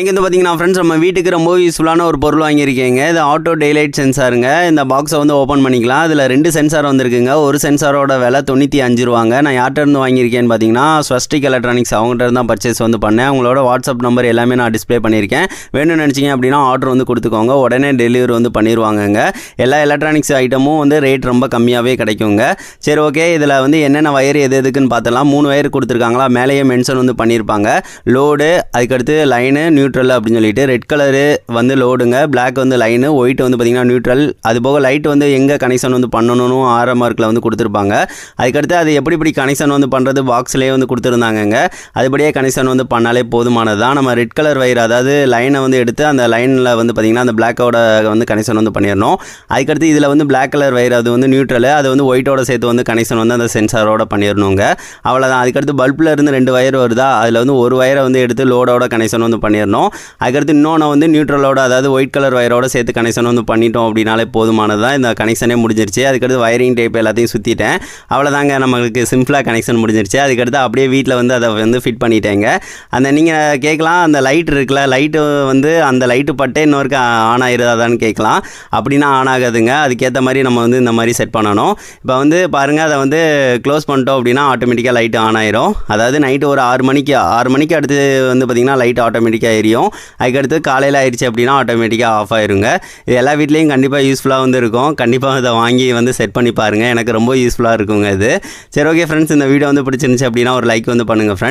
இங்கே வந்து பார்த்தீங்கன்னா ஃப்ரெண்ட்ஸ் நம்ம வீட்டுக்கு ரொம்ப யூஸ்ஃபுல்லான ஒரு பொருள் வாங்கியிருக்கீங்க. இது ஆட்டோ டெய்லைட் சென்சாருங்க இந்த பாக்ஸை வந்து ஓப்பன் பண்ணிக்கலாம். அதில் ரெண்டு சென்சார் வந்திருக்குங்க. ஒரு சென்சாரோட விலை தொண்ணூற்றி அஞ்சு ரூபாங்க. நான் யார்கிட்ட இருந்து வாங்கியிருக்கேன்னு பார்த்தீங்கன்னா ஸ்வஸ்டிக் எலக்ட்ரானிக்ஸ் அவங்ககிட்ட இருந்து தான் பர்ச்சேஸ் வந்து பண்ணேன். அவங்களோட வாட்ஸ்அப் நம்பர் எல்லாமே நான் டிஸ்ப்ளே பண்ணியிருக்கேன். வேணும்னு நினச்சிங்க அப்படின்னா ஆர்டர் வந்து கொடுத்துக்கோங்க. உடனே டெலிவரி வந்து பண்ணிடுவாங்கங்க எல்லா எலக்ட்ரானிக்ஸ் ஐட்டமும் வந்து ரேட் ரொம்ப கம்மியாகவே கிடைக்குங்க. சரி ஓகே இதில் வந்து என்னென்ன வயர் எது எதுக்குன்னு பார்த்தலாம் மூணு வயர் கொடுத்துருக்காங்களா? மேலேயே மென்ஷன் வந்து பண்ணியிருப்பாங்க. லோடு அதுக்கடுத்து லைனு நியூட்ரல் அப்படின்னு சொல்லிட்டு ரெட் கலரு வந்து லோடுங்க பிளாக் வந்து லைனு ஒயிட் வந்து பார்த்திங்கன்னா நியூட்ரல் அது போக லைட் வந்து எங்கே கனெக்ஷன் வந்து பண்ணணும்னு ஆரம் மார்க்கில் வந்து கொடுத்துருப்பாங்க. அதுக்கடுத்து அது எப்படி இப்படி கனெக்ஷன் வந்து பண்ணுறது பாக்ஸ்லேயே வந்து கொடுத்துருந்தாங்கங்க. அதுபடியே கனெக்ஷன் வந்து பண்ணாலே போதுமானது தான். நம்ம ரெட் கலர் வயர் அதாவது லைனை வந்து எடுத்து அந்த லைனில் வந்து பார்த்திங்கன்னா அந்த பிளாக்கோட வந்து கனெக்ஷன் வந்து பண்ணிடணும். அதுக்கடுத்து இதில் வந்து பிளாக் கலர் வயர் அது வந்து நியூட்ரல் அது வந்து ஒயிட்டோட சேர்த்து வந்து கனெக்ஷன் வந்து அந்த சென்சாரோட பண்ணிடணுங்க. அவ்வளோதான் அதுக்கடுத்து பல்பில் இருந்து ரெண்டு வயர் வருதா? அதில் வந்து ஒரு வயரை வந்து எடுத்து லோடோட கனெக்ஷன் வந்து பண்ணிடணும். அதுக்கடுத்து இன்னொன்று வந்து நியூட்ரலோட அதாவது ஒயிட் கலர் வயரோட சேர்த்து கனெக்ஷன் வந்து பண்ணிட்டோம் அப்படின்னாலே போதுமானது தான் இந்த கனெக்ஷனே முடிஞ்சிருச்சு. அதுக்கடுத்து வயரிங் டைப் எல்லாத்தையும் சுற்றிட்டேன் அவ்வளோதாங்க நம்மளுக்கு சிம்பிளாக கனெக்ஷன் முடிஞ்சிருச்சு. அதுக்கடுத்து அப்படியே வீட்டில் வந்து அதை வந்து ஃபிட் பண்ணிட்டேங்க. அந்த நீங்கள் கேட்கலாம் அந்த லைட் இருக்குல்ல லைட்டு வந்து அந்த லைட்டு பட்டே இன்னொருக்கு ஆன் ஆகிருதாதான்னு கேட்கலாம். அப்படின்னா ஆன் ஆகாதுங்க. அதுக்கேற்ற மாதிரி நம்ம வந்து இந்த மாதிரி செட் பண்ணணும். இப்போ வந்து பாருங்கள் அதை வந்து க்ளோஸ் பண்ணிட்டோம் அப்படின்னா ஆட்டோமேட்டிக்காக லைட் ஆன் ஆயிரும். அதாவது நைட்டு ஒரு ஆறு மணிக்கு ஆறு மணிக்கு அடுத்து வந்து பார்த்திங்கன்னா லைட் ஆட்டோமேட்டிக்காக தெரியும். அதுக்கடுத்து காலையில் ஆயிடுச்சு அப்படின்னா ஆட்டோமேட்டிக்காக ஆஃப் ஆயிருங்க. இது எல்லா வீட்லேயும் கண்டிப்பாக யூஸ்ஃபுல்லாக வந்து இருக்கும். கண்டிப்பாக இதை வாங்கி வந்து செட் பண்ணி பாருங்கள் எனக்கு ரொம்ப யூஸ்ஃபுல்லாக இருக்குங்க இது. சரி ஓகே ஃப்ரெண்ட்ஸ் இந்த வீடியோ வந்து பிடிச்சிருந்துச்சு அப்படின்னா ஒரு லைக் வந்து பண்ணுங்கள் ஃப்ரெண்ட்ஸ்